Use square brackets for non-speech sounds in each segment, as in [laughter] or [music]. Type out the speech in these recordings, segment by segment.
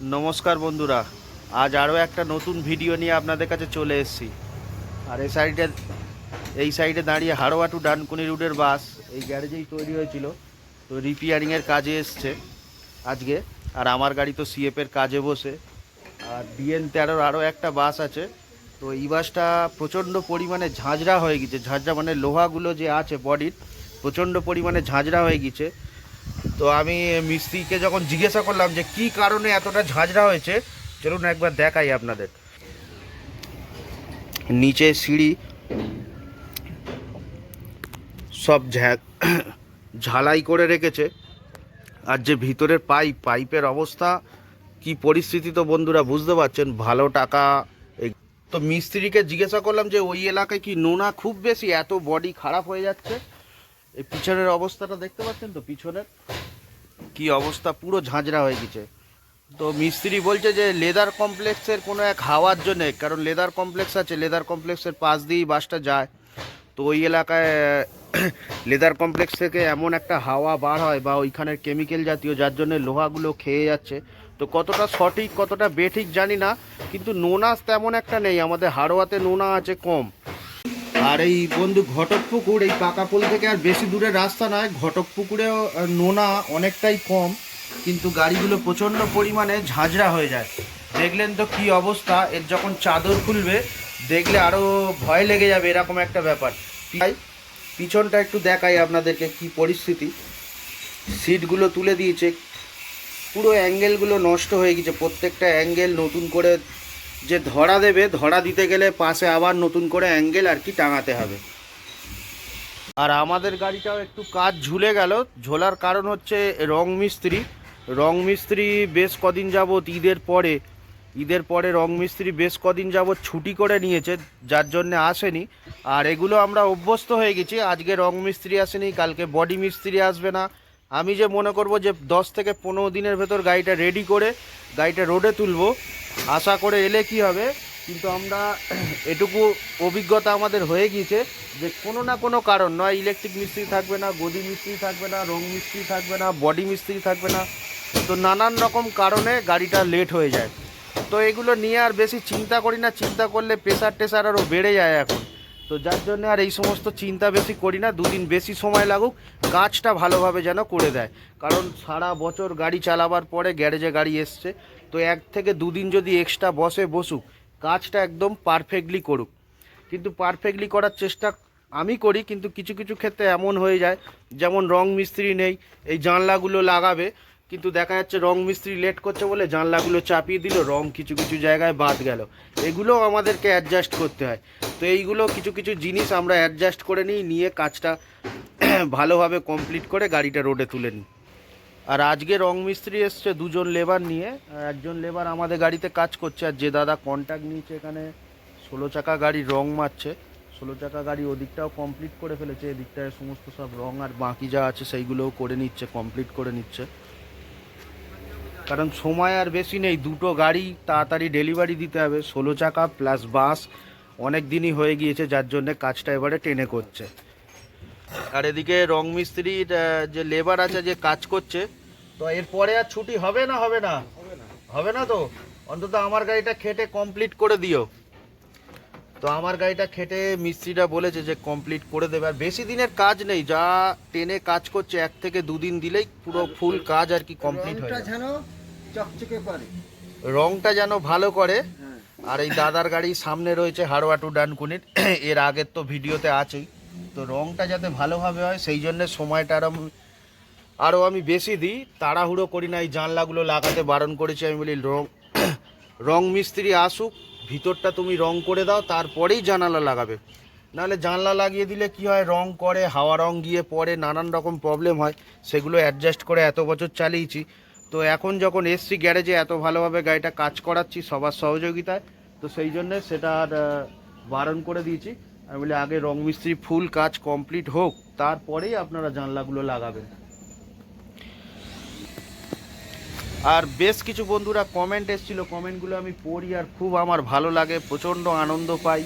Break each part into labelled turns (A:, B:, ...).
A: নমস্কার বন্ধুরা, আজ আরও একটা নতুন ভিডিও নিয়ে আপনাদের কাছে চলে এসেছি। আর এই সাইডে এই সাইডে দাঁড়িয়ে হাড়োয়া টু ডানকুনি রুটের বাস এই গ্যারেজেই তৈরি হয়েছিল। তো রিপেয়ারিংয়ের কাজে এসছে আজকে, আর আমার গাড়ি তো সিএফের কাজে বসে। আর ডিএন তেরোর আরও একটা বাস আছে। তো এই বাসটা প্রচণ্ড পরিমাণে ঝাঁঝরা হয়ে গেছে। ঝাঁঝরা মানে লোহাগুলো যে আছে বডির, প্রচণ্ড পরিমাণে ঝাঁঝরা হয়ে গেছে। তো আমি মিস্ত্রিকে যখন জিজ্ঞাসা করলাম যে কি কারণে এতটা ঝাঁঝরা হয়েছে, চলুন একবার দেখাই আপনাদের। নিচে সিঁড়ি, সব ঝালাই করে রেখেছে। আর যে ভিতরের পাইপ, পাইপের অবস্থা, কি পরিস্থিতি তো বন্ধুরা বুঝতে পারছেন, ভালো টাকা তো মিস্ত্রিকে জিজ্ঞাসা করলাম যে ওই এলাকায় কি নোনা খুব বেশি? এত বডি খারাপ হয়ে যাচ্ছে? এই পিছনের অবস্থাটা দেখতে পাচ্ছেন তো, পিছনের? কি অবস্থা? পুরো ঝাঁঝরা হয়ে গেছে। তো মিস্ত্রি বলছে যে, লেদার কমপ্লেক্সের কোনো এক হাওয়ার জন্যে, কারণ লেদার কমপ্লেক্স আছে, লেদার কমপ্লেক্সের পাশ দিয়েই বাসটা যায়। তো ওই এলাকায় [coughs] লেদার কমপ্লেক্স থেকে এমন একটা হাওয়া বার হয় বা ওইখানের কেমিক্যাল জাতীয়, যার জন্য লোহাগুলো খেয়ে যাচ্ছে। তো কতটা সঠিক, কতটা বেঠিক জানি না, কিন্তু নোনা তেমন একটা নেই। আমাদের হাড়োয়াতে নোনা আছে কম। আর এই বন্ধু ঘটকপুকুর এই পাকাপোল থেকে আর বেশি দূরের রাস্তা নয় ঘটকপুকুরেও আহ, নোনা অনেকটাই কম কিন্তু গাড়িগুলো প্রচণ্ড পরিমাণে ঝাঁঝরা হয়ে যায়। দেখলেন তো কি অবস্থা? এর যখন চাদর খুলবে দেখলে আরও ভয় লেগে যাবে এরকম একটা ব্যাপার। তাই পিছনটা একটু দেখাই আপনাদেরকে কি পরিস্থিতি। সিটগুলো তুলে দিয়েছে পুরো অ্যাঙ্গেলগুলো নষ্ট হয়ে গেছে প্রত্যেকটা অ্যাঙ্গেল নতুন করে যে ধরা দেবে, ধরা দিতে গেলে পাশে আবার নতুন করে অ্যাঙ্গেল আর কি টাঙাতে হবে। আর আমাদের গাড়িটাও একটু কাজ ঝুলে গেল। ঝোলার কারণ হচ্ছে রং মিস্ত্রি। রং মিস্ত্রি বেশ কদিন যাবৎ ঈদের পরে ঈদের পরে রং মিস্ত্রি বেশ কদিন যাবৎ ছুটি করে নিয়েছে, যার জন্য আসেনি। আর এগুলো আমরা অভ্যস্ত হয়ে গেছি। আজকে রং মিস্ত্রি আসেনি, কালকে বডি মিস্ত্রি আসবে না। আমি যে মনে করব যে দশ থেকে পনেরো দিনের ভেতর গাড়িটা রেডি করে, গাড়িটা রোডে তুলবো আশা করে এলে কি হবে? কিন্তু আমরা [clears throat] এটুকু অভিজ্ঞতা আমাদের হয়ে গিয়েছে যে কোনো না কোনো কারণ, নয় ইলেকট্রিক মিস্ত্রি থাকবে না, গদি মিস্ত্রি থাকবে না, রং মিস্ত্রি থাকবে না, বডি মিস্ত্রি থাকবে না, তো নানান রকম কারণে গাড়িটা লেট হয়ে যায়। তো এগুলো নিয়ে আর বেশি চিন্তা করি না, চিন্তা করলে প্রেশার টেশার আরও বেড়ে যায় এখন। তো যার জন্য আর এই সমস্ত চিন্তা বেশি করি না, দুদিন বেশি সময় লাগুক, কাজটা ভালোভাবে যেন করে দেয়। কারণ সারা বছর গাড়ি চালাবার পরে গ্যারেজে গাড়ি এসছে তো এক থেকে দুদিন যদি এক্সট্রা বসে বসুক, কাজটা একদম পারফেক্টলি করুক। কিন্তু পারফেক্টলি করার চেষ্টা আমি করি, কিন্তু কিছু কিছু ক্ষেত্রে এমন হয়ে যায়, যেমন রং মিস্ত্রি নেই, এই জানলাগুলো লাগাবে, কিন্তু দেখা যাচ্ছে রং মিস্ত্রি লেট করছে বলে জানলাগুলো চাপিয়ে দিল, রং কিছু কিছু জায়গায় বাদ গেল। এগুলো আমাদেরকে অ্যাডজাস্ট করতে হয়। তো এইগুলো কিছু কিছু জিনিস আমরা অ্যাডজাস্ট করে নিই, নিয়ে কাজটা [clears throat] ভালোভাবে কমপ্লিট করে গাড়িটা রোডে তুলে নিই। আর আজকে রং মিস্ত্রি এসছে দুজন লেবার নিয়ে। একজন লেবার আমাদের গাড়িতে কাজ করছে, আর যে দাদা কন্ট্যাক্ট নিয়েছে এখানে, ষোলো চাকা গাড়ি রং মারছে। ষোলো চাকা গাড়ি ওদিকটাও কমপ্লিট করে ফেলেছে, এদিকটায় সমস্ত সব রং আর বাকি যা আছে সেইগুলোও করে নিচ্ছে কমপ্লিট করে নিচ্ছে। কারণ সময় আর বেশি নেই, দুটো গাড়ি তাড়াতাড়ি ডেলিভারি দিতে হবে। ষোলো চাকা প্লাস বাস অনেক দিনই হয়ে গিয়েছে, যার জন্য কাজটা এবারে টেনে করছে। আর এদিকে রং মিস্ত্রির যে লেবার আছে যে কাজ করছে তো এরপরে আর ছুটি হবে না হবে না? হবে না তো? অন্তত আমার গাড়িটা খেটে কমপ্লিট করে দিও। তো আমার গাড়িটা খেটে মিস্ত্রিটা বলেছে যে কমপ্লিট করে দেবে। আর বেশি দিনের কাজ নেই যা টেনে কাজ করছে এক থেকে দুদিন দিলেই পুরো ফুল কাজ আর কি কমপ্লিট হয়ে
B: রংটা যেন চকচকে করে।
A: রংটা যেন ভালো করে।
B: হ্যাঁ।
A: আর এই দাদার গাড়ি সামনে রয়েছে হাড়োয়া টু ডানকুনির। এর আগের তো ভিডিওতে আছেই। তো রংটা যাতে ভালোভাবে হয়, সেই জন্য সময়টা আরও আরও আমি বেশি দিই। তাড়াহুড়ো করি না, এই জানলাগুলো লাগাতে বারণ করেছি। আমি বলি, রং রং মিস্ত্রি আসুক, ভিতরটা তুমি রং করে দাও, তারপরেই জানালা লাগাবে। নাহলে জানলা লাগিয়ে দিলে কি হয়, রং করে, হাওয়া রং গিয়ে পরে নানান রকম প্রবলেম হয়। সেগুলো অ্যাডজাস্ট করে এত বছর চালিয়েছি। তো এখন যখন এসছি গ্যারেজে, এত ভালোভাবে গাড়িটা কাজ করাচ্ছি সবার সহযোগিতায়। তো সেই জন্য সেটা আর বারণ করে দিয়েছি। আমি বলি, আগে রং মিস্ত্রি ফুল কাজ কমপ্লিট হোক, তারপরেই আপনারা জানলাগুলো লাগাবেন। আর বেশ কিছু বন্ধুরা কমেন্ট এসেছিল। কমেন্টগুলো আমি পড়ি আর খুব আমার ভালো লাগে, প্রচণ্ড আনন্দ পাই।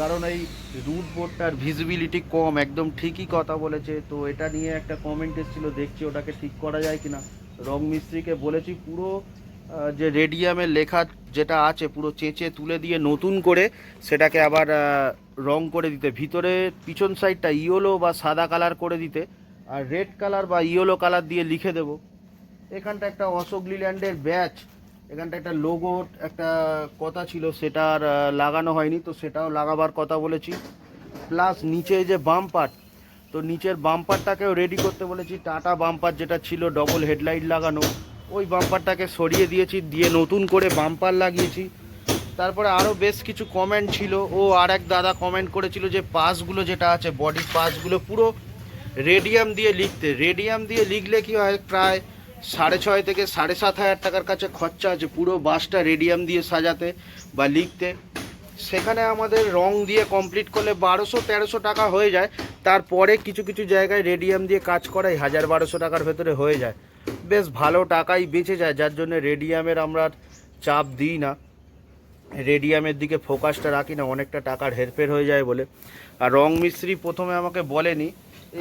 A: কারণ এই রুট বোর্ডটার ভিজিবিলিটি কম, একদম ঠিকই কথা বলেছে। তো এটা নিয়ে একটা কমেন্ট এসেছিল, দেখছি ওটাকে ঠিক করা যায় কিনা। রং মিস্ত্রিকে বলেছি, পুরো যে রেডিয়ামের লেখা যেটা আছে পুরো চেঁচে তুলে দিয়ে নতুন করে সেটাকে আবার রং করে দিতে। ভিতরে পিছন সাইডটা ইয়েলো বা সাদা কালার করে দিতে আর রেড কালার বা ইয়েলো কালার দিয়ে লিখে দেব। এখানটা একটা অশোক লিল্যান্ডের ব্যাচ। এখানটা একটা লোগো একটা কথা ছিল, সেটা আর লাগানো হয়নি, তো সেটাও লাগাবার কথা বলেছি। প্লাস নিচে যে বাম্পার তো নিচের বাম্পারটাকেও রেডি করতে বলেছি। টাটা বাম্পার যেটা ছিল ডবল হেডলাইট লাগানো। ওই বাম্পারটাকে সরিয়ে দিয়েছি, দিয়ে নতুন করে বাম্পার লাগিয়েছি। তারপরে আরও বেশ কিছু কমেন্ট ছিল। ও আর এক দাদা কমেন্ট করেছিল যে পাসগুলো যেটা আছে বডি পাসগুলো পুরো রেডিয়াম দিয়ে লিখতে। রেডিয়াম দিয়ে লিখলে কি হয়, প্রায় সাড়ে ছয় থেকে সাড়ে সাত হাজার টাকার কাছে খরচা আছে পুরো বাসটা রেডিয়াম দিয়ে সাজাতে বা লিখতে। সেখানে আমাদের রং দিয়ে কমপ্লিট করলে বারোশো তেরোশো টাকা হয়ে যায়। তারপরে কিছু কিছু জায়গায় রেডিয়াম দিয়ে কাজ করাই হাজার বারোশো টাকার ভেতরে হয়ে যায়। বেশ ভালো টাকাই বেঁচে যায়, যার জন্য রেডিয়ামের আমরা চাপ দিই না। রেডিয়ামের দিকে ফোকাসটা রাখি না, অনেকটা টাকার হেরফের হয়ে যায় বলে। আর রং মিস্ত্রি প্রথমে আমাকে বলেনি,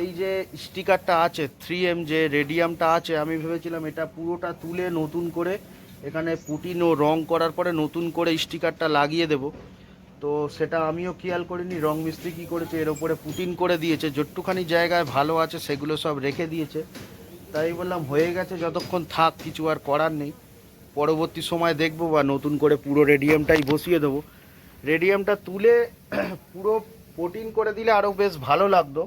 A: এই যে স্টিকারটা আছে থ্রি এম যে রেডিয়ামটা আছে, আমি ভেবেছিলাম এটা পুরোটা তুলে নতুন করে এখানে পুটিন ও রং করার পরে নতুন করে স্টিকারটা লাগিয়ে দেব। তো সেটা আমিও খেয়াল করিনি, রং মিস্ত্রি কী করেছে, এর ওপরে পুটিন করে দিয়েছে যট্টুখানি জায়গায় ভালো আছে সেগুলো সব রেখে দিয়েছে। তাই বললাম, হয়ে গেছে, যতক্ষণ থাক, কিছু আর করার নেই। পরবর্তী সময় দেখব বা নতুন করে পুরো রেডিয়ামটাই বসিয়ে দেবো। রেডিয়ামটা তুলে [clears throat] পুরো প্রোটিন করে দিলে আরও বেশ ভালো লাগতো।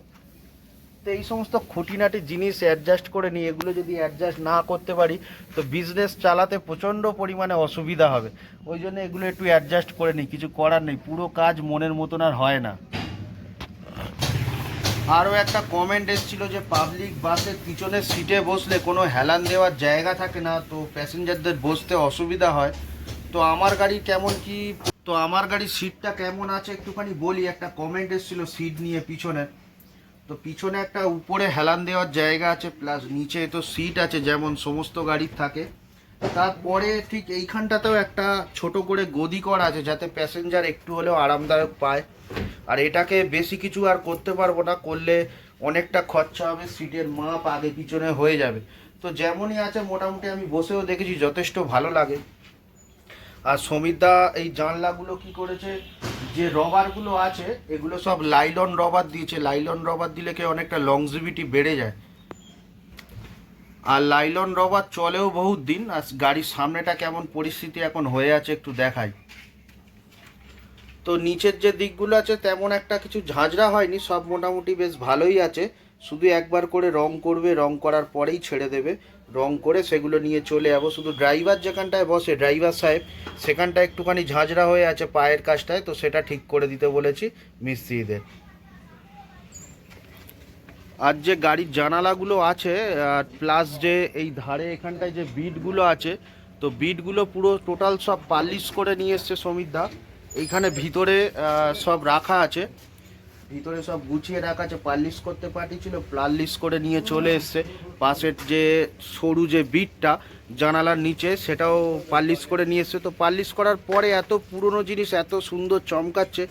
A: তো এই সমস্ত খুঁটিনাটি জিনিস অ্যাডজাস্ট করে নিই, এগুলো যদি অ্যাডজাস্ট না করতে পারি, তো বিজনেস চালাতে প্রচণ্ড পরিমাণে অসুবিধা হবে। ওই জন্য এগুলো একটু অ্যাডজাস্ট করে নিই, কিছু করার নেই। পুরো কাজ মনের মতন আর হয় না। আরও একটা কমেন্ট এসেছিল যে পাবলিক বাসের পিছনের সিটে বসলে কোনো হেলান দেওয়ার জায়গা থাকে না, তো প্যাসেঞ্জারদের বসতে অসুবিধা হয়। তো আমার গাড়ি কেমন কি, তো আমার গাড়ির সিটটা কেমন আছে একটুখানি বলি। একটা কমেন্ট এসেছিল সিট নিয়ে পিছনে। তো পিছনে একটা উপরে হেলান দেওয়ার জায়গা আছে প্লাস নিচে তো সিট আছে, যেমন সমস্ত গাড়ির থাকে। তারপরে ঠিক এইখানটাতেও একটা ছোট করে গদি করা আছে যাতে প্যাসেঞ্জার একটু হলেও আরামদায়ক পায়। আর এটাকে বেশি কিছু আর করতে পারব না, করলে অনেকটা খরচা হবে, সিটের মাপ আগে পিছনে হয়ে যাবে। তো যেমনই আছে, মোটামুটি আমি বসেও দেখেছি, যথেষ্ট ভালো লাগে। আর সমিতা এই জানলাগুলো কি করেছে, যে রবারগুলো আছে, এগুলো সব লাইলন রবার দিয়েছে। লাইলন রবার দিলে কি অনেকটা লংজিভিটি বেড়ে যায়। আর লাইলন রবার চলেও বহুত দিন, আর গাড়ির সামনেটা কেমন পরিস্থিতি এখন হয়ে আছে একটু দেখাই। তো নিচের যে দিকগুলো আছে, তেমন একটা কিছু ঝাঁঝরা হয়নি, সব মোটামুটি বেশ ভালোই আছে। শুধু একবার করে রং করবে, রং করার পরেই ছেড়ে দেবে। রং করে সেগুলো নিয়ে চলে যাব। শুধু ড্রাইভার যেখানটায় বসে, ড্রাইভার সাহেব সেখানটা একটুখানি ঝাঁঝরা হয়ে আছে পায়ের কাজটায়, তো সেটা ঠিক করে দিতে বলেছি মিস্ত্রিদের। আর যে গাড়ির জানালাগুলো আছে, আর প্লাস যে এই ধারে এখানটায় যে বিটগুলো আছে, তো বিটগুলো পুরো টোটাল সব পালিশ করে নিয়ে এসছে সমিতদা এইখানে ভিতরে সব রাখা আছে। ভিতরে সব গুছিয়ে রাখা আছে, পালিশ করতে পাঠিয়েছিল, পালিশ করে নিয়ে চলে এসছে। পাশের যে সরু যে বিটটা, জানালার নিচে, সেটাও পালিশ করে নিয়ে এসছে। তো পালিশ করার পরে এত পুরনো জিনিস, এত সুন্দর চমকাচ্ছে,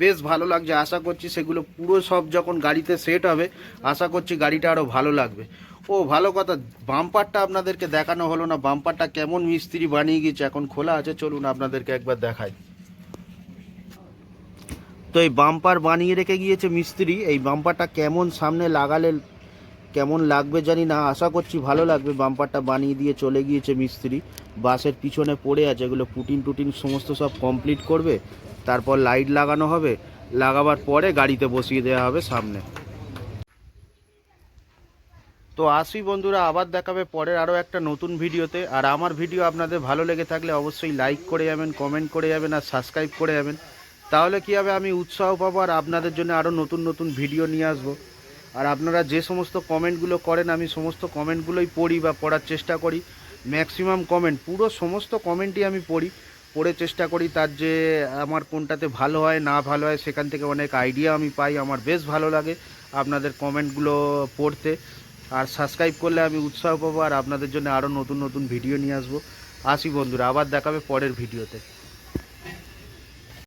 A: বেশ ভালো লাগছে। আশা করছি সেগুলো পুরো সব যখন গাড়িতে সেট হবে, আশা করছি গাড়িটা আরও ভালো লাগবে। ও, ভালো কথা, বাম্পারটা আপনাদেরকে দেখানো হলো না। বাম্পারটা কেমন মিস্ত্রি বানিয়ে গেছে এখন খোলা আছে। চলুন আপনাদেরকে একবার দেখাই। তো এই বাম্পার বানিয়ে রেখে গিয়েছে মিস্ত্রি। এই বাম্পারটা কেমন সামনে লাগালে, কেমন লাগবে জানি না। আশা করছি ভালো লাগবে বাম্পারটা বানিয়ে দিয়ে চলে গিয়েছে মিস্ত্রি। বাসের পিছনে পড়ে আছে, এগুলো পুটিন টুটিন সমস্ত সব কমপ্লিট করবে। তারপর লাইট লাগানো হবে। লাগাবার পরে গাড়িতে বসিয়ে দেওয়া হবে সামনে। তো আসি বন্ধুরা, আবার দেখাবে পরের আরও একটা নতুন ভিডিওতে। আর আমার ভিডিও আপনাদের ভালো লেগে থাকলে অবশ্যই লাইক করে যাবেন কমেন্ট করে যাবেন, আর সাবস্ক্রাইব করে যাবেন। তাহলে কী হবে? আমি উৎসাহ পাবো আর আপনাদের জন্য আরও নতুন নতুন ভিডিও নিয়ে আসব। আর আপনারা যে সমস্ত কমেন্টগুলো করেন, আমি সমস্ত কমেন্টগুলোই পড়ি বা পড়ার চেষ্টা করি। ম্যাক্সিমাম কমেন্ট পুরো সমস্ত কমেন্টই আমি পড়ি, পড়ে চেষ্টা করি তার যে আমার কোনটাতে ভালো হয়, না ভালো হয়, সেখান থেকে অনেক আইডিয়া আমি পাই। আমার বেশ ভালো লাগে আপনাদের কমেন্টগুলো পড়তে। আর সাবস্ক্রাইব করলে আমি উৎসাহ পাবো আর আপনাদের জন্য আরও নতুন নতুন ভিডিও নিয়ে আসব। আসি বন্ধুরা, আবার দেখাবে পরের ভিডিওতে